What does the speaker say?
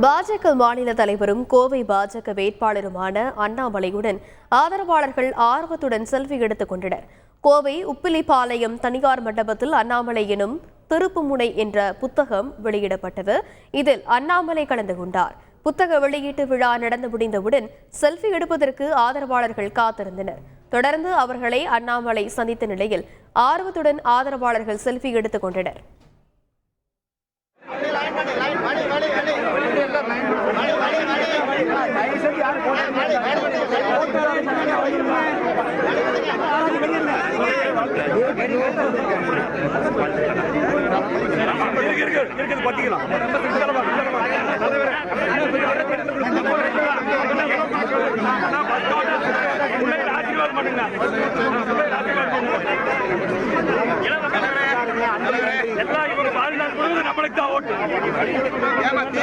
பாஜக மாநில தலைவரும் கோவை பாஜக வேட்பாளருமான அண்ணாமலையுடன் ஆதரவாளர்கள் ஆர்வத்துடன் செல்ஃபி எடுத்துக் கொண்டனர். கோவை உப்பிலிப்பாளையம் தனியார் மண்டபத்தில் அண்ணாமலை எனும் திருப்புமுனை என்ற புத்தகம் வெளியிடப்பட்டது. இதில் அண்ணாமலை கலந்து கொண்டார். புத்தக வெளியீட்டு விழா நடந்து முடிந்தவுடன் செல்ஃபி எடுப்பதற்கு ஆதரவாளர்கள் காத்திருந்தனர். தொடர்ந்து அவர்களை அண்ணாமலை சந்தித்த நிலையில் ஆர்வத்துடன் ஆதரவாளர்கள் செல்ஃபி எடுத்துக் கொண்டனர். இருக்குது பத்திக்கலாம் ஆசீர்வாதம் பண்ணுங்க எல்லா நம்மளுக்கு தான் ஓட்டு ஏமா தீ